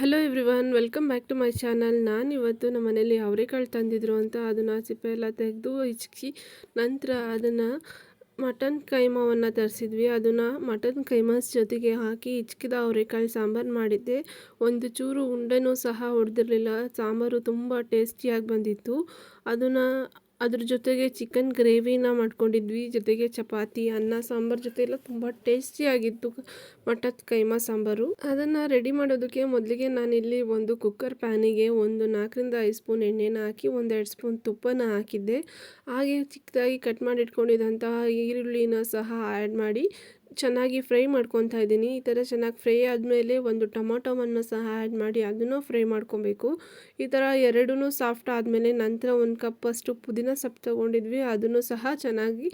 Hello everyone welcome back to my channel ನಾನು ಇವತ್ತು ನಮ್ಮ ಮನೇಲಿ ಅವರೆಕಾಳು ತಂದಿದ್ರು ಅಂತ ಅದನ್ನು ಸಿಪ್ಪೆ ಎಲ್ಲ ತೆಗೆದು ಹಿಚ್ಕಿ ನಂತರ ಅದನ್ನು ಮಟನ್ ಕೈಮಾವನ್ನು ತರಿಸಿದ್ವಿ. ಅದನ್ನು ಮಟನ್ ಕೈಮಾಸ್ ಜೊತೆಗೆ ಹಾಕಿ ಹಿಚ್ಕಿದ ಅವರೆಕಾಳು ಸಾಂಬಾರು ಮಾಡಿದ್ದೆ. ಒಂದು ಚೂರು ಉಂಡೆನೂ ಸಹ ಹೊಡೆದಿರಲಿಲ್ಲ. ಸಾಂಬಾರು ತುಂಬ ಟೇಸ್ಟಿಯಾಗಿ ಬಂದಿತ್ತು. ಅದನ್ನು ಅದ್ರ ಜೊತೆಗೆ ಚಿಕನ್ ಗ್ರೇವಿನ ಮಾಡ್ಕೊಂಡಿದ್ವಿ, ಜೊತೆಗೆ ಚಪಾತಿ, ಅನ್ನ, ಸಾಂಬಾರು ಜೊತೆ ಎಲ್ಲ ತುಂಬ ಟೇಸ್ಟಿಯಾಗಿತ್ತು ಮಟತ್ ಕೈಮಾ ಸಾಂಬಾರು. ಅದನ್ನು ರೆಡಿ ಮಾಡೋದಕ್ಕೆ ಮೊದಲಿಗೆ ನಾನಿಲ್ಲಿ ಒಂದು ಕುಕ್ಕರ್ ಪ್ಯಾನಿಗೆ ಒಂದು ನಾಲ್ಕರಿಂದ ಐದು ಸ್ಪೂನ್ ಎಣ್ಣೆನ ಹಾಕಿ, ಒಂದೆರಡು ಸ್ಪೂನ್ ತುಪ್ಪನ ಹಾಕಿದ್ದೆ. ಹಾಗೆ ಚಿಕ್ಕದಾಗಿ ಕಟ್ ಮಾಡಿಟ್ಕೊಂಡಿದ್ದಂತಹ ಈರುಳ್ಳಿನ ಸಹ ಆ್ಯಡ್ ಮಾಡಿ ಚೆನ್ನಾಗಿ ಫ್ರೈ ಮಾಡ್ಕೊತಾ ಇದ್ದೀನಿ. ಈ ಥರ ಚೆನ್ನಾಗಿ ಫ್ರೈ ಆದಮೇಲೆ ಒಂದು ಟೊಮೊಟೊವನ್ನು ಸಹ ಆ್ಯಡ್ ಮಾಡಿ ಅದನ್ನು ಫ್ರೈ ಮಾಡ್ಕೊಬೇಕು. ಈ ಥರ ಎರಡೂ ಸಾಫ್ಟ್ ಆದಮೇಲೆ ನಂತರ ಒಂದು ಕಪ್ ಅಷ್ಟು ಪುದೀನ ಸೊಪ್ಪು ತೊಗೊಂಡಿದ್ವಿ. ಅದನ್ನು ಸಹ ಚೆನ್ನಾಗಿ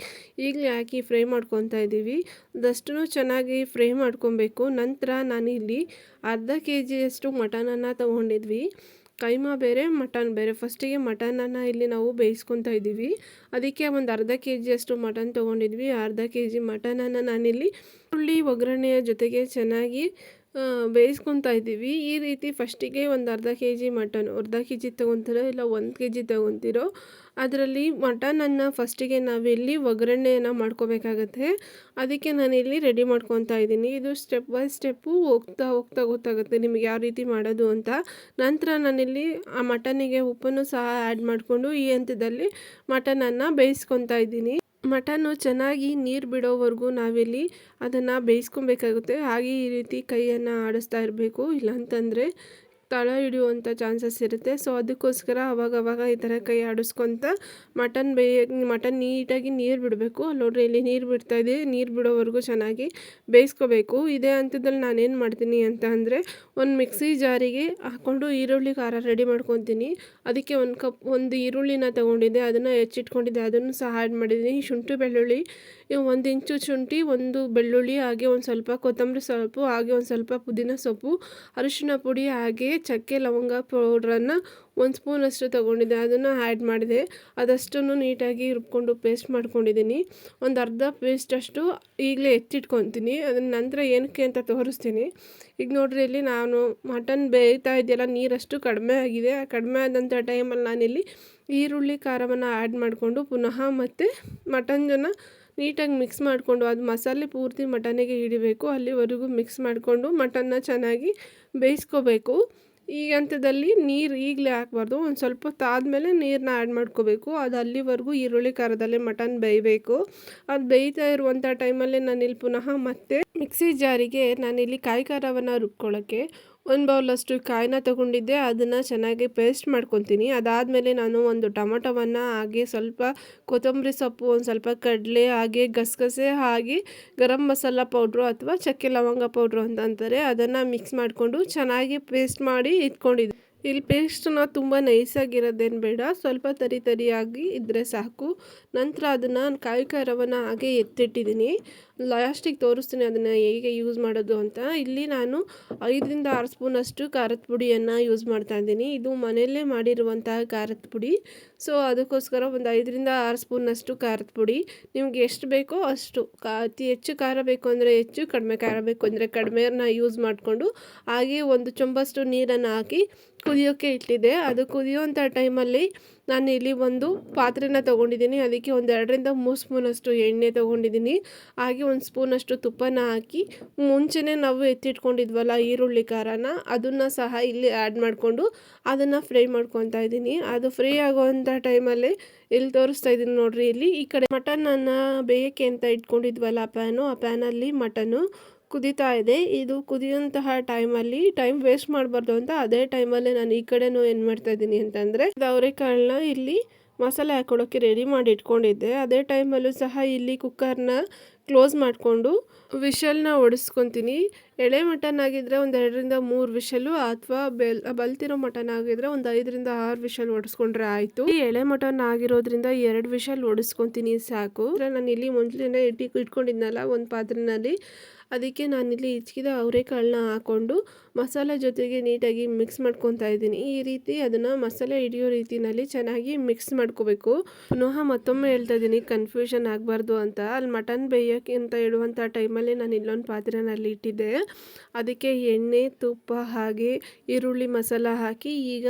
ಈಗಲೇ ಹಾಕಿ ಫ್ರೈ ಮಾಡ್ಕೊತಾ ಇದ್ದೀವಿ. ಅದಷ್ಟು ಚೆನ್ನಾಗಿ ಫ್ರೈ ಮಾಡ್ಕೊಬೇಕು. ನಂತರ ನಾನಿಲ್ಲಿ ಅರ್ಧ ಕೆ ಜಿಯಷ್ಟು ಮಟನನ್ನು ತೊಗೊಂಡಿದ್ವಿ. ಕೈಮಾ ಬೇರೆ, ಮಟನ್ ಬೇರೆ. ಫಸ್ಟಿಗೆ ಮಟನನ್ನು ಇಲ್ಲಿ ನಾವು ಬೇಯಿಸ್ಕೊತಾ ಇದ್ದೀವಿ. ಅದಕ್ಕೆ ಒಂದು ಅರ್ಧ ಕೆ ಜಿಯಷ್ಟು ಮಟನ್ ತೊಗೊಂಡಿದ್ವಿ. ಅರ್ಧ ಕೆ ಜಿ ಮಟನನ್ನು ನಾನಿಲ್ಲಿ ಹುಳ್ಳಿ ಒಗ್ಗರಣೆಯ ಜೊತೆಗೆ ಚೆನ್ನಾಗಿ ಬೇಯಿಸ್ಕೊತಾ ಇದ್ದೀವಿ. ಈ ರೀತಿ ಫಸ್ಟಿಗೆ ಒಂದು ಅರ್ಧ ಕೆ ಜಿ ಮಟನ್, ಅರ್ಧ ಕೆ ಜಿ ತೊಗೊತಿರೋ ಇಲ್ಲ ಒಂದು ಕೆ ಜಿ ತೊಗೊತಿರೋ ಅದರಲ್ಲಿ ಮಟನನ್ನು ಫಸ್ಟಿಗೆ ನಾವಿಲ್ಲಿ ಒಗ್ಗರಣೆಯನ್ನು ಮಾಡ್ಕೋಬೇಕಾಗತ್ತೆ. ಅದಕ್ಕೆ ನಾನಿಲ್ಲಿ ರೆಡಿ ಮಾಡ್ಕೊತಾ ಇದ್ದೀನಿ. ಇದು ಸ್ಟೆಪ್ ಬೈ ಸ್ಟೆಪ್ಪು ಹೋಗ್ತಾ ಹೋಗ್ತಾ ಗೊತ್ತಾಗುತ್ತೆ ನಿಮಗೆ ಯಾವ ರೀತಿ ಮಾಡೋದು ಅಂತ. ನಂತರ ನಾನಿಲ್ಲಿ ಆ ಮಟನಿಗೆ ಉಪ್ಪನ್ನು ಸಹ ಆ್ಯಡ್ ಮಾಡಿಕೊಂಡು ಈ ಹಂತದಲ್ಲಿ ಮಟನನ್ನು ಬೇಯಿಸ್ಕೊತಾ ಇದ್ದೀನಿ. ಮಟನ್ನು ಚೆನ್ನಾಗಿ ನೀರು ಬಿಡೋವರೆಗೂ ನಾವಿಲ್ಲಿ ಅದನ್ನು ಬೇಯಿಸ್ಕೊಬೇಕಾಗುತ್ತೆ. ಹಾಗೆ ಈ ರೀತಿ ಕೈಯನ್ನು ಆಡಿಸ್ತಾ ಇರಬೇಕು. ಇಲ್ಲಾಂತಂದರೆ ತಳ ಹಿಡಿಯುವಂಥ ಚಾನ್ಸಸ್ ಇರುತ್ತೆ. ಸೊ ಅದಕ್ಕೋಸ್ಕರ ಅವಾಗವಾಗ ಈ ಥರ ಕೈ ಆಡಿಸ್ಕೊತ ಮಟನ್ ಬೇಯ ಮಟನ್ ನೀಟಾಗಿ ನೀರು ಬಿಡಬೇಕು. ಅಲ್ಲಿ ನೋಡ್ರಿ, ಇಲ್ಲಿ ನೀರು ಬಿಡ್ತಾಯಿದೆ ನೀರು ಬಿಡೋವರೆಗೂ ಚೆನ್ನಾಗಿ ಬೇಯಿಸ್ಕೋಬೇಕು. ಇದೇ ಹಂತದಲ್ಲಿ ನಾನೇನು ಮಾಡ್ತೀನಿ ಅಂತ ಅಂದರೆ, ಒಂದು ಮಿಕ್ಸಿ ಜಾರಿಗೆ ಹಾಕ್ಕೊಂಡು ಈರುಳ್ಳಿ ಖಾರ ರೆಡಿ ಮಾಡ್ಕೊತೀನಿ. ಅದಕ್ಕೆ ಒಂದು ಕಪ್, ಒಂದು ಈರುಳ್ಳಿನ ತೊಗೊಂಡಿದ್ದೆ. ಅದನ್ನು ಹೆಚ್ಚಿಟ್ಕೊಂಡಿದ್ದೆ. ಅದನ್ನು ಸಹ ಆ್ಯಡ್ ಮಾಡಿದ್ದೀನಿ. ಶುಂಠಿ, ಬೆಳ್ಳುಳ್ಳಿ ಒಂದು ಇಂಚು ಶುಂಠಿ, ಒಂದು ಬೆಳ್ಳುಳ್ಳಿ, ಹಾಗೆ ಒಂದು ಸ್ವಲ್ಪ ಕೊತ್ತಂಬರಿ ಸೊಪ್ಪು, ಹಾಗೆ ಒಂದು ಸ್ವಲ್ಪ ಪುದೀನ ಸೊಪ್ಪು, ಅರಿಶಿನ ಪುಡಿ, ಹಾಗೆ ಚಕ್ಕೆ ಲವಂಗ ಪೌಡ್ರನ್ನು ಒಂದು ಸ್ಪೂನಷ್ಟು ತೊಗೊಂಡಿದ್ದೆ. ಅದನ್ನು ಆ್ಯಡ್ ಮಾಡಿದೆ. ಅದಷ್ಟನ್ನು ನೀಟಾಗಿ ರುಬ್ಕೊಂಡು ಪೇಸ್ಟ್ ಮಾಡ್ಕೊಂಡಿದ್ದೀನಿ. ಒಂದು ಅರ್ಧ ಪೇಸ್ಟಷ್ಟು ಈಗಲೇ ಎತ್ತಿಟ್ಕೊತೀನಿ. ಅದನ್ನ ನಂತರ ಏನಕ್ಕೆ ಅಂತ ತೋರಿಸ್ತೀನಿ. ಈಗ ನೋಡ್ರಿ, ಇಲ್ಲಿ ನಾನು ಮಟನ್ ಬೇಯ್ತಾ ಇದೆಯಲ್ಲ ನೀರಷ್ಟು ಕಡಿಮೆ ಆಗಿದೆ. ಕಡಿಮೆ ಆದಂಥ ಟೈಮಲ್ಲಿ ನಾನಿಲ್ಲಿ ಈರುಳ್ಳಿ ಖಾರವನ್ನು ಆ್ಯಡ್ ಮಾಡಿಕೊಂಡು ಪುನಃ ಮತ್ತು ಮಟನ್ ನೀಟಾಗಿ ಮಿಕ್ಸ್ ಮಾಡಿಕೊಂಡು, ಅದು ಮಸಾಲೆ ಪೂರ್ತಿ ಮಟನಿಗೆ ಹಿಡಿಬೇಕು. ಅಲ್ಲಿವರೆಗೂ ಮಿಕ್ಸ್ ಮಾಡಿಕೊಂಡು ಮಟನ್ನ ಚೆನ್ನಾಗಿ ಬೇಯಿಸ್ಕೋಬೇಕು. ಈ ಹಂತದಲ್ಲಿ ನೀರು ಈಗಲೇ ಹಾಕ್ಬಾರ್ದು. ಒಂದು ಸ್ವಲ್ಪ ಹೊತ್ತಾದಮೇಲೆ ನೀರನ್ನ ಆ್ಯಡ್ ಮಾಡ್ಕೋಬೇಕು. ಅದು ಅಲ್ಲಿವರೆಗೂ ಈರುಳ್ಳಿ ಖಾರದಲ್ಲೇ ಮಟನ್ ಬೇಯಬೇಕು. ಅದು ಬೇಯ್ತಾ ಇರುವಂಥ ಟೈಮಲ್ಲಿ ನಾನಿಲ್ಲಿ ಪುನಃ ಮತ್ತೆ ಮಿಕ್ಸಿ ಜಾರಿಗೆ ನಾನಿಲ್ಲಿ ಕಾಯಿ ಖಾರವನ್ನು ರುಬ್ಕೊಳ್ಳೋಕ್ಕೆ ಒಂದು ಬೌಲಷ್ಟು ಕಾಯಿನ ತಗೊಂಡಿದ್ದೆ, ಅದನ್ನು ಚೆನ್ನಾಗಿ ಪೇಸ್ಟ್ ಮಾಡ್ಕೊತೀನಿ. ಅದಾದಮೇಲೆ ನಾನು ಒಂದು ಟೊಮೊಟೊವನ್ನು ಹಾಗೆ ಸ್ವಲ್ಪ ಕೊತ್ತಂಬರಿ ಸೊಪ್ಪು, ಒಂದು ಸ್ವಲ್ಪ ಕಡಲೆ, ಹಾಗೆ ಗಸಗಸೆ ಹಾಗೆ ಗರಂ ಮಸಾಲ ಪೌಡ್ರು ಅಥವಾ ಚಕ್ಕೆ ಲವಂಗ ಪೌಡ್ರು ಅಂತ ಅಂತಾರೆ, ಅದನ್ನು ಮಿಕ್ಸ್ ಮಾಡಿಕೊಂಡು ಚೆನ್ನಾಗಿ ಪೇಸ್ಟ್ ಮಾಡಿ ಇಟ್ಕೊಂಡಿದ್ದೆ. ಇಲ್ಲಿ ಪೇಸ್ಟನ್ನ ತುಂಬ ನೈಸಾಗಿರೋದೇನು ಬೇಡ, ಸ್ವಲ್ಪ ತರಿ ತರಿಯಾಗಿ ಇದ್ದರೆ ಸಾಕು. ನಂತರ ಅದನ್ನು ಕಾಯಿ ಖಾರವನ್ನು ಹಾಗೆ ಎತ್ತಿಟ್ಟಿದ್ದೀನಿ ಲಾಸ್ಟಿಗೆ ತೋರಿಸ್ತೀನಿ ಅದನ್ನು ಹೇಗೆ ಯೂಸ್ ಮಾಡೋದು ಅಂತ. ಇಲ್ಲಿ ನಾನು ಐದರಿಂದ ಆರು ಸ್ಪೂನಷ್ಟು ಖಾರದ ಪುಡಿಯನ್ನು ಯೂಸ್ ಮಾಡ್ತಾ ಇದ್ದೀನಿ. ಇದು ಮನೆಯಲ್ಲೇ ಮಾಡಿರುವಂತಹ ಖಾರದ ಪುಡಿ. ಸೊ ಅದಕ್ಕೋಸ್ಕರ ಒಂದು ಐದರಿಂದ ಆರು ಸ್ಪೂನಷ್ಟು ಖಾರದ ಪುಡಿ. ನಿಮ್ಗೆ ಎಷ್ಟು ಬೇಕೋ ಅಷ್ಟು, ಕಾ, ಅತಿ ಹೆಚ್ಚು ಖಾರ ಬೇಕು ಅಂದರೆ ಹೆಚ್ಚು, ಕಡಿಮೆ ಖಾರ ಬೇಕು ಅಂದರೆ ಕಡಿಮೆನ ಯೂಸ್ ಮಾಡಿಕೊಂಡು ಹಾಗೆ ಒಂದು ಚೊಂಬಷ್ಟು ನೀರನ್ನು ಹಾಕಿ ಕುದಿಯೋಕ್ಕೆ ಇಟ್ಟಿದ್ದೆ. ಅದು ಕುದಿಯುವಂಥ ಟೈಮಲ್ಲಿ ನಾನು ಇಲ್ಲಿ ಒಂದು ಪಾತ್ರೆನ ತೊಗೊಂಡಿದ್ದೀನಿ. ಅದಕ್ಕೆ ಒಂದು ಎರಡರಿಂದ ಮೂರು ಸ್ಪೂನಷ್ಟು ಎಣ್ಣೆ ತೊಗೊಂಡಿದ್ದೀನಿ. ಹಾಗೆ ಒಂದು ಸ್ಪೂನಷ್ಟು ತುಪ್ಪನ ಹಾಕಿ ಮುಂಚೆನೇ ನಾವು ಎತ್ತಿಟ್ಕೊಂಡಿದ್ವಲ್ಲ ಈರುಳ್ಳಿ ಖಾರನ, ಅದನ್ನು ಸಹ ಇಲ್ಲಿ ಆ್ಯಡ್ ಮಾಡಿಕೊಂಡು ಅದನ್ನು ಫ್ರೈ ಮಾಡ್ಕೊತಾ ಇದ್ದೀನಿ. ಅದು ಫ್ರೈ ಆಗೋವಂಥ ಟೈಮಲ್ಲಿ ಇಲ್ಲಿ ತೋರಿಸ್ತಾ ಇದ್ದೀನಿ ನೋಡಿರಿ ಇಲ್ಲಿ. ಈ ಕಡೆ ಮಟನನ್ನು ಬೇಯಕ್ಕೆ ಅಂತ ಇಟ್ಕೊಂಡಿದ್ವಲ್ಲ ಆ ಪ್ಯಾನು ಆ ಪ್ಯಾನಲ್ಲಿ ಮಟನು ಕುದೀತಾ ಇದೆ ಇದು ಕುದಿಯುವಂತಹ ಟೈಮಲ್ಲಿ ಟೈಮ್ ವೇಸ್ಟ್ ಮಾಡಬಾರ್ದು ಅಂತ ಅದೇ ಟೈಮಲ್ಲಿ ನಾನು ಈ ಕಡೆನೂ ಏನು ಮಾಡ್ತಾ ಇದ್ದೀನಿ ಅಂತಂದರೆ ಅವರೆಕಾಳನ್ನ ಇಲ್ಲಿ ಮಸಾಲೆ ಹಾಕೊಳ್ಳೋಕ್ಕೆ ರೆಡಿ ಮಾಡಿ ಇಟ್ಕೊಂಡಿದ್ದೆ. ಅದೇ ಟೈಮಲ್ಲೂ ಸಹ ಇಲ್ಲಿ ಕುಕ್ಕರ್ನ ಕ್ಲೋಸ್ ಮಾಡಿಕೊಂಡು ವಿಷಲ್ನ ಒಡಿಸ್ಕೊತೀನಿ. ಎಳೆ ಮಟನ್ ಆಗಿದ್ದರೆ ಒಂದು ಎರಡರಿಂದ ಮೂರು ವಿಷಲು ಅಥವಾ ಬೆಲ್, ಬಲ್ತಿರೋ ಮಟನ್ ಆಗಿದ್ರೆ ಒಂದು ಐದರಿಂದ ಆರು ವಿಷಲ್ ಒಡಿಸ್ಕೊಂಡ್ರೆ ಆಯಿತು. ಈ ಎಳೆ ಮಟನ್ ಆಗಿರೋದ್ರಿಂದ ಎರಡು ವಿಷಲ್ ಒಡಿಸ್ಕೊತೀನಿ ಸಾಕು. ನಾನು ಇಲ್ಲಿ ಮುಂಚೆನೇ ಇಟ್ಟಿ, ಇಟ್ಕೊಂಡಿದ್ನಲ್ಲ ಒಂದು ಪಾತ್ರೆನಲ್ಲಿ. ಅದಕ್ಕೆ ನಾನಿಲ್ಲಿ ಹಿಚ್ಕಿದ ಅವರೆಕಾಳನ್ನ ಹಾಕ್ಕೊಂಡು ಮಸಾಲೆ ಜೊತೆಗೆ ನೀಟಾಗಿ ಮಿಕ್ಸ್ ಮಾಡ್ಕೊತಾ ಇದ್ದೀನಿ. ಈ ರೀತಿ ಅದನ್ನು ಮಸಾಲೆ ಹಿಡಿಯೋ ರೀತಿಯಲ್ಲಿ ಚೆನ್ನಾಗಿ ಮಿಕ್ಸ್ ಮಾಡ್ಕೋಬೇಕು. ಪುನಃ ಮತ್ತೊಮ್ಮೆ ಹೇಳ್ತಾ ಇದ್ದೀನಿ, ಕನ್ಫ್ಯೂಷನ್ ಆಗಬಾರ್ದು ಅಂತ. ಅಲ್ಲಿ ಮಟನ್ ಬೇಯೋಕೆ ಅಂತ ಇಡುವಂಥ ಟೈಮಲ್ಲಿ ನಾನು ಇಲ್ಲೊಂದು ಪಾತ್ರೆನಲ್ಲಿ ಇಟ್ಟಿದ್ದೆ. ಅದಕ್ಕೆ ಎಣ್ಣೆ, ತುಪ್ಪ ಹಾಗೆ ಈರುಳ್ಳಿ ಮಸಾಲ ಹಾಕಿ ಈಗ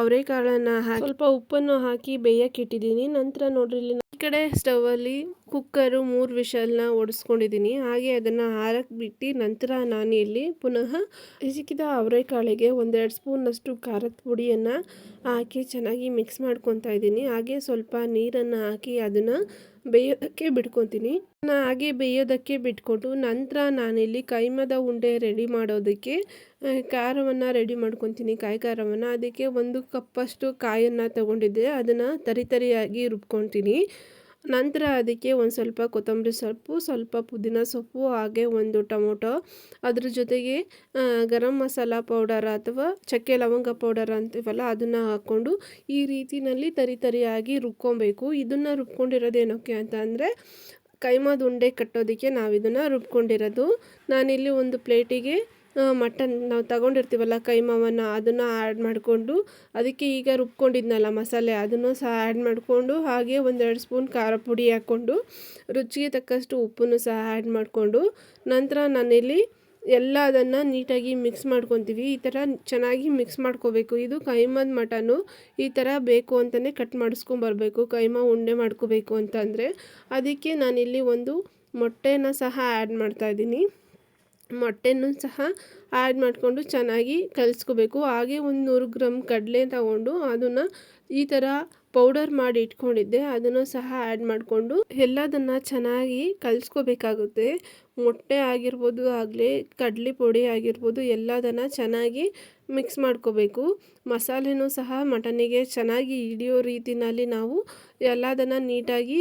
ಅವರೆಕಾಳನ್ನು ಹಾಕಿ ಸ್ವಲ್ಪ ಉಪ್ಪನ್ನು ಹಾಕಿ ಬೇಯಕ್ಕೆ ಇಟ್ಟಿದ್ದೀನಿ. ನಂತರ ನೋಡ್ರಿ ಇಲ್ಲಿ ಈ ಕಡೆ ಸ್ಟವಲ್ಲಿ ಕುಕ್ಕರು ಮೂರು ವಿಷಲ್ನ ಓಡಿಸ್ಕೊಂಡಿದ್ದೀನಿ ಹಾಗೆ ಅದನ್ನು ಹಾರಕ್ಕೆ ಬಿಟ್ಟು ನಂತರ ನಾನು ಇಲ್ಲಿ ಪುನಃ ಹಿಸಿಕಿದ ಅವರೆಕಾಳಿಗೆ ಒಂದೆರಡು ಸ್ಪೂನಷ್ಟು ಖಾರದ ಪುಡಿಯನ್ನು ಹಾಕಿ ಚೆನ್ನಾಗಿ ಮಿಕ್ಸ್ ಮಾಡ್ಕೊತಾ ಇದ್ದೀನಿ. ಹಾಗೆ ಸ್ವಲ್ಪ ನೀರನ್ನು ಹಾಕಿ ಅದನ್ನು ಬೇಯೋದಕ್ಕೆ ಬಿಟ್ಕೊತೀನಿ. ನಾನು ಹಾಗೆ ಬೇಯೋದಕ್ಕೆ ಬಿಟ್ಕೊಟ್ಟು ನಂತರ ನಾನಿಲ್ಲಿ ಕೈಮದ ಉಂಡೆ ರೆಡಿ ಮಾಡೋದಕ್ಕೆ ಖಾರವನ್ನು ರೆಡಿ ಮಾಡ್ಕೊತೀನಿ. ಕಾಯಿ ಖಾರವನ್ನು ಅದಕ್ಕೆ ಒಂದು ಕಪ್ಪಷ್ಟು ಕಾಯನ್ನು ತಗೊಂಡಿದ್ದೆ. ಅದನ್ನು ತರಿತರಿಯಾಗಿ ರುಬ್ಕೊತೀನಿ. ನಂತರ ಅದಕ್ಕೆ ಒಂದು ಸ್ವಲ್ಪ ಕೊತ್ತಂಬರಿ ಸೊಪ್ಪು, ಸ್ವಲ್ಪ ಪುದೀನ ಸೊಪ್ಪು, ಹಾಗೆ ಒಂದು ಟೊಮೊಟೊ. ಅದ್ರ ಜೊತೆಗೆ ಗರಂ ಮಸಾಲ ಪೌಡರ್ ಅಥವಾ ಚಕ್ಕೆ ಲವಂಗ ಪೌಡರ್ ಅಂತೀವಲ್ಲ ಅದನ್ನು ಹಾಕ್ಕೊಂಡು ಈ ರೀತಿಯಲ್ಲಿ ತರಿ ತರಿಯಾಗಿ ರುಬ್ಕೊಬೇಕು. ಇದನ್ನು ರುಬ್ಕೊಂಡಿರೋದೇನಕ್ಕೆ ಅಂತ ಅಂದರೆ ಕೈಮಾದ ಉಂಡೆ ಕಟ್ಟೋದಕ್ಕೆ ನಾವು ಇದನ್ನು ರುಬ್ಕೊಂಡಿರೋದು. ನಾನಿಲ್ಲಿ ಒಂದು ಪ್ಲೇಟಿಗೆ ಮಟನ್ ನಾವು ತಗೊಂಡಿರ್ತೀವಲ್ಲ ಕೈಮಾವನ್ನು, ಅದನ್ನು ಆ್ಯಡ್ ಮಾಡಿಕೊಂಡು, ಅದಕ್ಕೆ ಈಗ ರುಬ್ಕೊಂಡಿದ್ನಲ್ಲ ಮಸಾಲೆ, ಅದನ್ನು ಸಹ ಆ್ಯಡ್ ಮಾಡಿಕೊಂಡು, ಹಾಗೆ ಒಂದೆರಡು ಸ್ಪೂನ್ ಖಾರ ಪುಡಿ ಹಾಕ್ಕೊಂಡು, ರುಚಿಗೆ ತಕ್ಕಷ್ಟು ಉಪ್ಪನ್ನು ಸಹ ಆ್ಯಡ್ ಮಾಡಿಕೊಂಡು, ನಂತರ ನಾನಿಲ್ಲಿ ಎಲ್ಲ ಅದನ್ನು ನೀಟಾಗಿ ಮಿಕ್ಸ್ ಮಾಡ್ಕೊತೀವಿ. ಈ ಥರ ಚೆನ್ನಾಗಿ ಮಿಕ್ಸ್ ಮಾಡ್ಕೋಬೇಕು. ಇದು ಕೈಮದ ಮಟನು ಈ ಥರ ಬೇಕು ಅಂತಲೇ ಕಟ್ ಮಾಡಿಸ್ಕೊಂಬರ್ಬೇಕು ಕೈಮ ಉಂಡೆ ಮಾಡ್ಕೋಬೇಕು ಅಂತಂದರೆ ಅದಕ್ಕೆ ನಾನಿಲ್ಲಿ ಒಂದು ಮೊಟ್ಟೆನ ಸಹ ಆ್ಯಡ್ ಮಾಡ್ತಾಯಿದ್ದೀನಿ ಮೊಟ್ಟೆನೂ ಸಹ ಆ್ಯಡ್ ಮಾಡಿಕೊಂಡು ಚೆನ್ನಾಗಿ ಕಲಿಸ್ಕೋಬೇಕು. ಹಾಗೆ ಒಂದು ನೂರು ಗ್ರಾಮ್ ಕಡಲೆ ತಗೊಂಡು ಅದನ್ನು ಈ ಥರ ಪೌಡರ್ ಮಾಡಿ ಇಟ್ಕೊಂಡಿದ್ದೆ. ಅದನ್ನು ಸಹ ಆ್ಯಡ್ ಮಾಡಿಕೊಂಡು ಎಲ್ಲದನ್ನು ಚೆನ್ನಾಗಿ ಕಲಿಸ್ಕೋಬೇಕಾಗುತ್ತೆ. ಮೊಟ್ಟೆ ಆಗಿರ್ಬೋದು ಆಗಲಿ ಕಡಲೆ ಪುಡಿ ಆಗಿರ್ಬೋದು ಎಲ್ಲದನ್ನು ಚೆನ್ನಾಗಿ ಮಿಕ್ಸ್ ಮಾಡ್ಕೋಬೇಕು. ಮಸಾಲೆನೂ ಸಹ ಮಟನಿಗೆ ಚೆನ್ನಾಗಿ ಹಿಡಿಯೋ ರೀತಿಯಲ್ಲಿ ನಾವು ಎಲ್ಲದನ್ನು ನೀಟಾಗಿ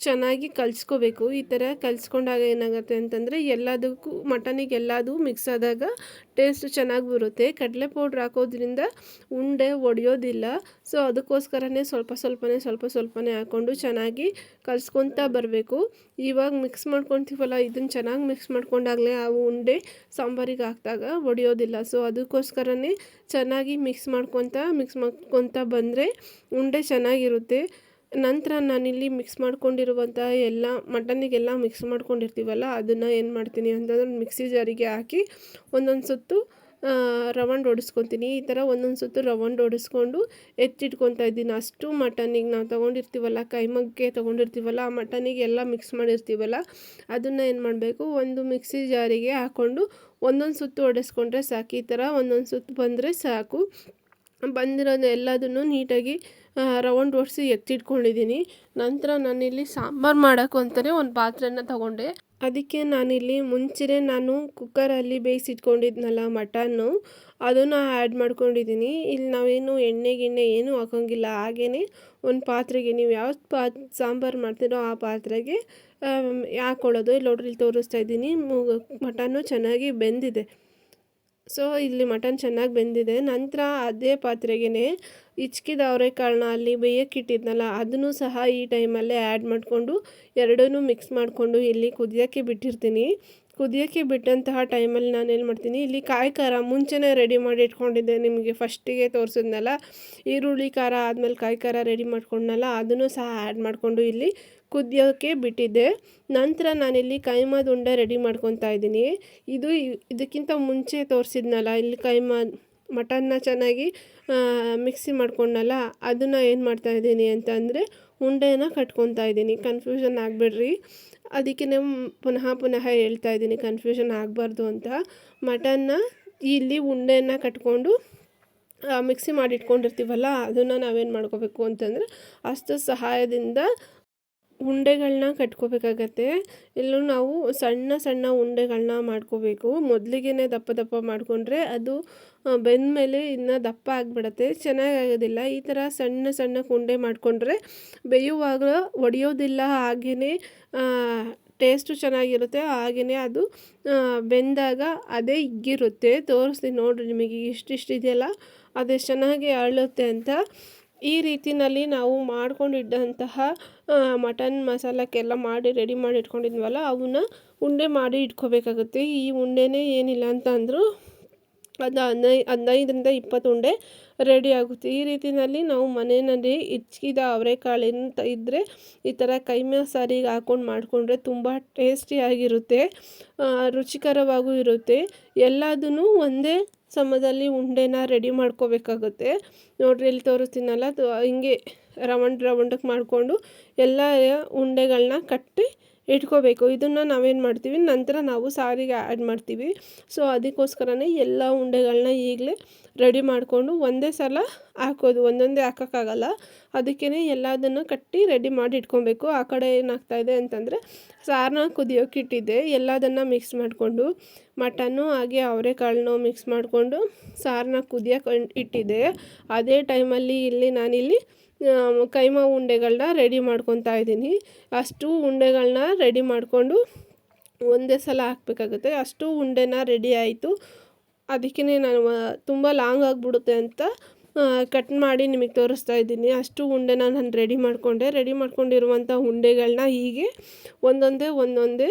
ಚೆನ್ನಾಗಿ ಕಲಿಸ್ಕೋಬೇಕು. ಈ ಥರ ಕಲಿಸ್ಕೊಂಡಾಗ ಏನಾಗುತ್ತೆ ಅಂತಂದರೆ ಎಲ್ಲದಕ್ಕೂ ಮಟನಿಗೆ ಎಲ್ಲದೂ ಮಿಕ್ಸ್ ಆದಾಗ ಟೇಸ್ಟ್ ಚೆನ್ನಾಗಿ ಬರುತ್ತೆ. ಕಡಲೆ ಪೌಡ್ರ್ ಹಾಕೋದ್ರಿಂದ ಉಂಡೆ ಒಡೆಯೋದಿಲ್ಲ. ಸೊ ಅದಕ್ಕೋಸ್ಕರನೇ ಸ್ವಲ್ಪ ಸ್ವಲ್ಪನೇ ಸ್ವಲ್ಪ ಸ್ವಲ್ಪನೇ ಹಾಕ್ಕೊಂಡು ಚೆನ್ನಾಗಿ ಕಲಿಸ್ಕೊತಾ ಬರಬೇಕು. ಇವಾಗ ಮಿಕ್ಸ್ ಮಾಡ್ಕೊತೀವಲ್ಲ ಇದನ್ನು ಚೆನ್ನಾಗಿ ಮಿಕ್ಸ್ ಮಾಡ್ಕೊಂಡಾಗಲೇ ಆ ಉಂಡೆ ಸಾಂಬಾರಿಗೆ ಹಾಕಿದಾಗ ಒಡೆಯೋದಿಲ್ಲ. ಸೊ ಅದಕ್ಕೋಸ್ಕರನೇ ಚೆನ್ನಾಗಿ ಮಿಕ್ಸ್ ಮಾಡ್ಕೊತ ಮಿಕ್ಸ್ ಮಾಡ್ಕೊತ ಬಂದರೆ ಉಂಡೆ ಚೆನ್ನಾಗಿರುತ್ತೆ. ನಂತರ ನಾನಿಲ್ಲಿ ಮಿಕ್ಸ್ ಮಾಡ್ಕೊಂಡಿರುವಂಥ ಎಲ್ಲ ಮಟನಿಗೆಲ್ಲ ಮಿಕ್ಸ್ ಮಾಡ್ಕೊಂಡಿರ್ತೀವಲ್ಲ, ಅದನ್ನು ಏನು ಮಾಡ್ತೀನಿ ಅಂತಂದ್ರೆ ಮಿಕ್ಸಿ ಜಾರಿಗೆ ಹಾಕಿ ಒಂದೊಂದು ಸುತ್ತು ರವಂಡ್ ಹೊಡಿಸ್ಕೊತೀನಿ ಈ ಥರ ಒಂದೊಂದು ಸುತ್ತು ರವಂಡ್ ಹೊಡಿಸ್ಕೊಂಡು ಎತ್ತಿಟ್ಕೊತಾ ಇದ್ದೀನಿ. ಅಷ್ಟು ಮಟನಿಗೆ ನಾವು ತೊಗೊಂಡಿರ್ತೀವಲ್ಲ ಕೈಮಗ್ಗೆ ತೊಗೊಂಡಿರ್ತೀವಲ್ಲ, ಆ ಮಟನಿಗೆ ಎಲ್ಲ ಮಿಕ್ಸ್ ಮಾಡಿರ್ತೀವಲ್ಲ, ಅದನ್ನು ಏನು ಮಾಡಬೇಕು, ಒಂದು ಮಿಕ್ಸಿ ಜಾರಿಗೆ ಹಾಕ್ಕೊಂಡು ಒಂದೊಂದು ಸುತ್ತು ಹೊಡೆಸ್ಕೊಂಡ್ರೆ ಸಾಕು. ಈ ಥರ ಒಂದೊಂದು ಸುತ್ತು ಬಂದರೆ ಸಾಕು. ಬಂದಿರೋದು ಎಲ್ಲದನ್ನು ನೀಟಾಗಿ ರೌಂಡ್ ಓಡಿಸಿ ಎತ್ತಿಟ್ಕೊಂಡಿದ್ದೀನಿ. ನಂತರ ನಾನಿಲ್ಲಿ ಸಾಂಬಾರು ಮಾಡೋಕ್ಕೂ ಅಂತಲೇ ಒಂದು ಪಾತ್ರೆನ ತಗೊಂಡೆ. ಅದಕ್ಕೆ ನಾನಿಲ್ಲಿ ಮುಂಚೆನೇ ನಾನು ಕುಕ್ಕರಲ್ಲಿ ಬೇಯಿಸಿಟ್ಕೊಂಡಿದ್ನಲ್ಲ ಮಟನ್ನು, ಅದನ್ನು ಆ್ಯಡ್ ಮಾಡ್ಕೊಂಡಿದ್ದೀನಿ. ಇಲ್ಲಿ ನಾವೇನು ಎಣ್ಣೆ ಗಿಣ್ಣೆ ಏನೂ ಹಾಕೋಂಗಿಲ್ಲ. ಹಾಗೇ ಒಂದು ಪಾತ್ರೆಗೆ ನೀವು ಯಾವ ಪಾ ಸಾಂಬಾರು ಮಾಡ್ತೀರೋ ಆ ಪಾತ್ರೆಗೆ ಹಾಕೊಳ್ಳೋದು. ಇಲ್ಲಿ ನೋಡ್ರಿ, ಇಲ್ಲಿ ತೋರಿಸ್ತಾ ಇದ್ದೀನಿ. ಮಟನ್ನು ಚೆನ್ನಾಗಿ ಬೆಂದಿದೆ. ಸೊ ಇಲ್ಲಿ ಮಟನ್ ಚೆನ್ನಾಗಿ ಬೆಂದಿದೆ. ನಂತರ ಅದೇ ಪಾತ್ರೆಗೇ ಹಿಚ್ಕಿದ ಅವರೆಕಾಳನ್ನ ಅಲ್ಲಿ ಬೇಯಕ್ಕಿಟ್ಟಿದ್ನಲ್ಲ, ಅದನ್ನು ಸಹ ಈ ಟೈಮಲ್ಲೇ ಆ್ಯಡ್ ಮಾಡಿಕೊಂಡು ಎರಡನ್ನೂ ಮಿಕ್ಸ್ ಮಾಡಿಕೊಂಡು ಇಲ್ಲಿ ಕುದಿಯೋಕ್ಕೆ ಬಿಟ್ಟಿರ್ತೀನಿ. ಕುದಿಯೋಕ್ಕೆ ಬಿಟ್ಟಂತಹ ಟೈಮಲ್ಲಿ ನಾನು ಏನು ಮಾಡ್ತೀನಿ, ಇಲ್ಲಿ ಕಾಯಿ ಖಾರ ಮುಂಚೆನೇ ರೆಡಿ ಮಾಡಿ ಇಟ್ಕೊಂಡಿದ್ದೆ ನಿಮಗೆ ಫಸ್ಟಿಗೆ ತೋರಿಸಿದ್ನಲ್ಲ, ಈರುಳ್ಳಿ ಖಾರ ಆದಮೇಲೆ ಕಾಯಿ ಖಾರ ರೆಡಿ ಮಾಡ್ಕೊಂಡ್ನಲ್ಲ, ಅದನ್ನು ಸಹ ಆ್ಯಡ್ ಮಾಡಿಕೊಂಡು ಇಲ್ಲಿ ಕುದಿಯೋಕ್ಕೆ ಬಿಟ್ಟಿದ್ದೆ. ನಂತರ ನಾನಿಲ್ಲಿ ಕೈಮಾದ ಉಂಡೆ ರೆಡಿ ಮಾಡ್ಕೊತಾ ಇದ್ದೀನಿ. ಇದು ಇದಕ್ಕಿಂತ ಮುಂಚೆ ತೋರಿಸಿದ್ನಲ್ಲ, ಇಲ್ಲಿ ಕೈಮಾ, ಮಟನ್ನ ಚೆನ್ನಾಗಿ ಮಿಕ್ಸಿ ಮಾಡ್ಕೊಂಡಲ್ಲ, ಅದನ್ನು ಏನು ಮಾಡ್ತಾಯಿದ್ದೀನಿ ಅಂತ ಅಂದರೆ ಉಂಡೆನ ಕಟ್ಕೊತಾ ಇದ್ದೀನಿ. ಕನ್ಫ್ಯೂಷನ್ ಆಗಬೇಡ್ರಿ. ಅದಕ್ಕೆ ಪುನಃ ಪುನಃ ಹೇಳ್ತಾ ಇದ್ದೀನಿ ಕನ್ಫ್ಯೂಷನ್ ಆಗಬಾರ್ದು ಅಂತ. ಮಟನ್ನ ಇಲ್ಲಿ ಉಂಡೆನ ಕಟ್ಕೊಂಡು ಮಿಕ್ಸಿ ಮಾಡಿಟ್ಕೊಂಡಿರ್ತೀವಲ್ಲ, ಅದನ್ನು ನಾವೇನು ಮಾಡ್ಕೋಬೇಕು ಅಂತಂದರೆ ಅಷ್ಟು ಸಹಾಯದಿಂದ ಉಂಡೆಗಳನ್ನ ಕಟ್ಕೋಬೇಕಾಗತ್ತೆ. ಇಲ್ಲೂ ನಾವು ಸಣ್ಣ ಸಣ್ಣ ಉಂಡೆಗಳನ್ನ ಮಾಡ್ಕೋಬೇಕು. ಮೊದಲಿಗೆ ದಪ್ಪ ದಪ್ಪ ಮಾಡಿಕೊಂಡ್ರೆ ಅದು ಬೆಂದ ಮೇಲೆ ಇನ್ನು ದಪ್ಪ ಆಗಿಬಿಡತ್ತೆ. ಚೆನ್ನಾಗಾಗೋದಿಲ್ಲ. ಈ ಥರ ಸಣ್ಣ ಸಣ್ಣ ಉಂಡೆ ಮಾಡಿಕೊಂಡ್ರೆ ಬೇಯುವಾಗ ಒಡೆಯೋದಿಲ್ಲ ಹಾಗೆಯೇ ಟೇಸ್ಟು ಚೆನ್ನಾಗಿರುತ್ತೆ. ಹಾಗೆಯೇ ಅದು ಬೆಂದಾಗ ಅದೇ ಇಗ್ಗಿರುತ್ತೆ ತೋರಿಸ್ತೀನಿ ನೋಡಿರಿ ನಿಮಗೆ ಇಷ್ಟಿಷ್ಟು ಇದೆಯಲ್ಲ, ಅದೆಷ್ಟು ಚೆನ್ನಾಗಿ ಅರಳುತ್ತೆ ಅಂತ. ಈ ರೀತಿಯಲ್ಲಿ ನಾವು ಮಾಡ್ಕೊಂಡಿದ್ದಂತಹ ಮಟನ್ ಮಸಾಲಕ್ಕೆಲ್ಲ ಮಾಡಿ ರೆಡಿ ಮಾಡಿ ಇಟ್ಕೊಂಡಿದ್ವಲ್ಲ, ಅವನ್ನ ಉಂಡೆ ಮಾಡಿ ಇಟ್ಕೋಬೇಕಾಗುತ್ತೆ. ಈ ಉಂಡೆನೇ ಏನಿಲ್ಲ ಅಂತ ಅಂದರೂ ಅದು ಹದಿನೈ, ಹದಿನೈದರಿಂದ ಇಪ್ಪತ್ತು ಉಂಡೆ ರೆಡಿ ಆಗುತ್ತೆ. ಈ ರೀತಿಯಲ್ಲಿ ನಾವು ಮನೆಯಲ್ಲಿ ಹಿಚ್ಕಿದ ಅವರೆಕಾಳಿನ ಇದ್ದರೆ ಈ ಥರ ಕೈಮೆ ಸಾರಿಗೆ ಹಾಕ್ಕೊಂಡು ಮಾಡಿಕೊಂಡ್ರೆ ತುಂಬ ಟೇಸ್ಟಿಯಾಗಿರುತ್ತೆ ರುಚಿಕರವಾಗೂ ಇರುತ್ತೆ. ಎಲ್ಲದನ್ನು ಒಂದೇ ಸಮದಲ್ಲಿ ಉಂಡೆನ ರೆಡಿ ಮಾಡ್ಕೋಬೇಕಾಗುತ್ತೆ. ನೋಡ್ರಿ ಇಲ್ಲಿ ತೋರಿಸ್ತೀನಲ್ಲ ಹಿಂಗೆ ರವಂಡ್ ರವಂಡಕ್ಕೆ ಮಾಡಿಕೊಂಡು ಎಲ್ಲ ಉಂಡೆಗಳನ್ನ ಕಟ್ಟಿ ಇಟ್ಕೋಬೇಕು. ಇದನ್ನು ನಾವೇನು ಮಾಡ್ತೀವಿ? ನಂತರ ನಾವು ಸಾರಿಗೆ ಆ್ಯಡ್ ಮಾಡ್ತೀವಿ. ಸೊ, ಅದಕ್ಕೋಸ್ಕರನೇ ಎಲ್ಲ ಉಂಡೆಗಳನ್ನ ಈಗಲೇ ರೆಡಿ ಮಾಡಿಕೊಂಡು ಒಂದೇ ಸಲ ಹಾಕೋದು. ಒಂದೊಂದೇ ಹಾಕೋಕ್ಕಾಗಲ್ಲ. ಅದಕ್ಕೇ ಎಲ್ಲದನ್ನು ಕಟ್ಟಿ ರೆಡಿ ಮಾಡಿ ಇಟ್ಕೊಬೇಕು. ಆ ಕಡೆ ಏನಾಗ್ತಾಯಿದೆ ಅಂತಂದರೆ ಸಾರನ್ನ ಕುದಿಯೋಕೆ ಇಟ್ಟಿದ್ದೆ. ಎಲ್ಲದನ್ನು ಮಿಕ್ಸ್ ಮಾಡಿಕೊಂಡು ಮಟನ್ನು ಹಾಗೆ ಅವರೆಕಾಳನ್ನು ಮಿಕ್ಸ್ ಮಾಡಿಕೊಂಡು ಸಾರನ್ನ ಕುದಿಯೋಕೆ ಇಟ್ಟಿದ್ದೆ. ಅದೇ ಟೈಮಲ್ಲಿ ಇಲ್ಲಿ ನಾನಿಲ್ಲಿ ಕೈಮಾ ಉಂಡೆಗಳನ್ನ ರೆಡಿ ಮಾಡ್ಕೊತಾ ಇದ್ದೀನಿ. ಅಷ್ಟು ಉಂಡೆಗಳನ್ನ ರೆಡಿ ಮಾಡಿಕೊಂಡು ಒಂದೇ ಸಲ ಹಾಕಬೇಕಾಗುತ್ತೆ. ಅಷ್ಟು ಉಂಡೆನ ರೆಡಿ ಆಯಿತು. ಅದಕ್ಕೇ ನಾನು ತುಂಬ ಲಾಂಗ್ ಆಗಿಬಿಡುತ್ತೆ ಅಂತ ಕಟ್ ಮಾಡಿ ನಿಮಗೆ ತೋರಿಸ್ತಾ ಇದ್ದೀನಿ. ಅಷ್ಟು ಉಂಡೆನ ನಾನು ರೆಡಿ ಮಾಡಿಕೊಂಡೆ. ರೆಡಿ ಮಾಡ್ಕೊಂಡಿರುವಂಥ ಉಂಡೆಗಳನ್ನ ಹೀಗೆ ಒಂದೊಂದೇ ಒಂದೊಂದೇ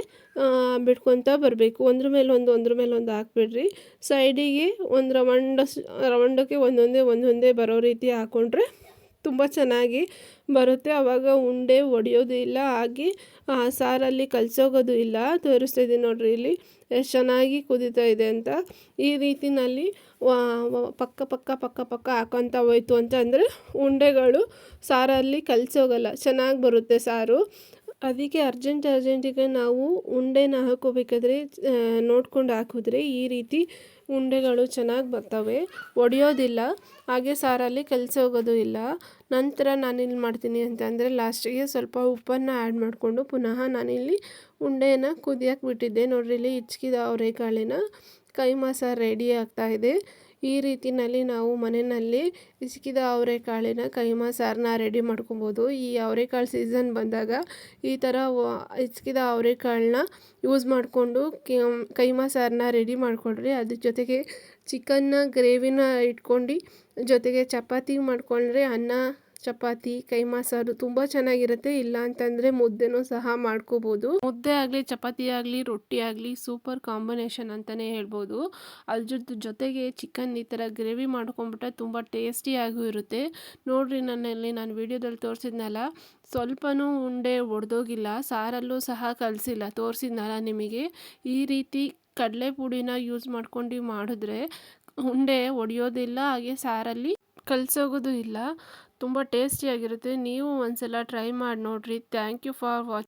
ಬಿಟ್ಕೊತ ಬರಬೇಕು. ಒಂದ್ರ ಮೇಲೆ ಒಂದು, ಒಂದ್ರ ಮೇಲೆ ಒಂದು ಹಾಕ್ಬಿಡ್ರಿ. ಸೈಡಿಗೆ ಒಂದು ರವಂಡ ರವಂಡಕ್ಕೆ ಒಂದೊಂದೇ ಒಂದೊಂದೇ ಬರೋ ರೀತಿ ಹಾಕ್ಕೊಂಡ್ರೆ ತುಂಬ ಚೆನ್ನಾಗಿ ಬರುತ್ತೆ. ಆವಾಗ ಉಂಡೆ ಒಡೆಯೋದು ಇಲ್ಲ, ಹಾಗೆ ಸಾರಲ್ಲಿ ಕಲಸೋಗೋದು ಇಲ್ಲ. ತೋರಿಸ್ತಾ ಇದ್ದೀನಿ ನೋಡಿರಿ ಇಲ್ಲಿ. ಎಷ್ಟು ಚೆನ್ನಾಗಿ ಕುದೀತಾ ಇದೆ ಅಂತ. ಈ ರೀತಿಯಲ್ಲಿ ಪಕ್ಕ ಪಕ್ಕ ಪಕ್ಕ ಪಕ್ಕ ಹಾಕೊತ ಹೋಯ್ತು ಅಂತ ಅಂದರೆ ಉಂಡೆಗಳು ಸಾರಲ್ಲಿ ಕಲಸೋಗಲ್ಲ. ಚೆನ್ನಾಗಿ ಬರುತ್ತೆ ಸಾರು. ಅದಕ್ಕೆ ಅರ್ಜೆಂಟ್ ಅರ್ಜೆಂಟಿಗೆ ನಾವು ಉಂಡೆನ ಹಾಕೋಬೇಕಾದ್ರೆ ನೋಡ್ಕೊಂಡು ಹಾಕಿದ್ರೆ ಈ ರೀತಿ ಉಂಡೆಗಳು ಚೆನ್ನಾಗಿ ಬರ್ತವೆ. ಒಡೆಯೋದಿಲ್ಲ. ಹಾಗೆ ಸಾರಲ್ಲಿ ಕೆಲಸ ಹೋಗೋದು ಇಲ್ಲ. ನಂತರ ನಾನಿಲ್ಲಿ ಮಾಡ್ತೀನಿ ಅಂತಂದರೆ ಲಾಸ್ಟಿಗೆ ಸ್ವಲ್ಪ ಉಪ್ಪನ್ನು ಆ್ಯಡ್ ಮಾಡಿಕೊಂಡು ಪುನಃ ನಾನಿಲ್ಲಿ ಉಂಡೆನ ಕುದಿಯೋಕೆ ಬಿಟ್ಟಿದ್ದೆ. ನೋಡ್ರಿ, ಇಲ್ಲಿ ಹಿಚ್ಕಿದ ಅವರೆಕಾಳಿನ ಕೈ ರೆಡಿ ರೆಡಿ ಆಗ್ತಾಯಿದೆ ಈ ರೀತಿಯಲ್ಲಿ ನಾವು ಮನೆಯಲ್ಲಿ ಇಸ್ಕಿದ ಅವರೆಕಾಳಿನ ಕೈಮಾ ಸಾರನ್ನ ರೆಡಿ ಮಾಡ್ಕೊಬೋದು. ಈ ಅವರೆಕಾಳು ಸೀಸನ್ ಬಂದಾಗ ಈ ಥರ ಹಿಚ್ಕಿದ ಅವರೆಕಾಳನ್ನ ಯೂಸ್ ಮಾಡಿಕೊಂಡು ಕೈಮಾ ಸಾರನ್ನ ರೆಡಿ ಮಾಡಿಕೊಂಡ್ರೆ ಅದ್ರ ಜೊತೆಗೆ ಚಿಕನ್ನ ಗ್ರೇವಿನ ಇಟ್ಕೊಂಡು ಜೊತೆಗೆ ಚಪಾತಿ ಮಾಡಿಕೊಂಡ್ರೆ ಅನ್ನ ಚಪಾತಿ ಕೈಮಾ ಸಾರು ತುಂಬ ಚೆನ್ನಾಗಿರುತ್ತೆ. ಇಲ್ಲ ಅಂತಂದರೆ ಮುದ್ದೆನೂ ಸಹ ಮಾಡ್ಕೋಬೋದು. ಮುದ್ದೆ ಆಗಲಿ, ಚಪಾತಿ ಆಗಲಿ, ರೊಟ್ಟಿ ಆಗಲಿ, ಸೂಪರ್ ಕಾಂಬಿನೇಷನ್ ಅಂತಲೇ ಹೇಳ್ಬೋದು. ಅದ್ರ ಜೊತೆಗೆ ಚಿಕನ್ ಈ ಥರ ಗ್ರೇವಿ ಮಾಡ್ಕೊಂಬಿಟ್ರೆ ತುಂಬ ಟೇಸ್ಟಿಯಾಗೂ ಇರುತ್ತೆ. ನೋಡಿರಿ ನನ್ನಲ್ಲಿ, ನಾನು ವಿಡಿಯೋದಲ್ಲಿ ತೋರಿಸಿದ್ನಲ್ಲ, ಸ್ವಲ್ಪನೂ ಉಂಡೆ ಒಡೆದೋಗಿಲ್ಲ, ಸಾರಲ್ಲೂ ಸಹ ಕಲಸಿಲ್ಲ, ತೋರಿಸಿದ್ನಲ್ಲ ನಿಮಗೆ. ಈ ರೀತಿ ಕಡಲೆ ಪುಡಿನ ಯೂಸ್ ಮಾಡ್ಕೊಂಡು ಮಾಡಿದ್ರೆ ಉಂಡೆ ಒಡೆಯೋದಿಲ್ಲ, ಹಾಗೆ ಸಾರಲ್ಲಿ ಕಲಸೋಗೋದು ಇಲ್ಲ. ತುಂಬ ಟೇಸ್ಟಿಯಾಗಿರುತ್ತೆ ನೀವು ಒಂದ್ಸಲ ಟ್ರೈ ಮಾಡಿ ನೋಡಿರಿ. Thank you for watch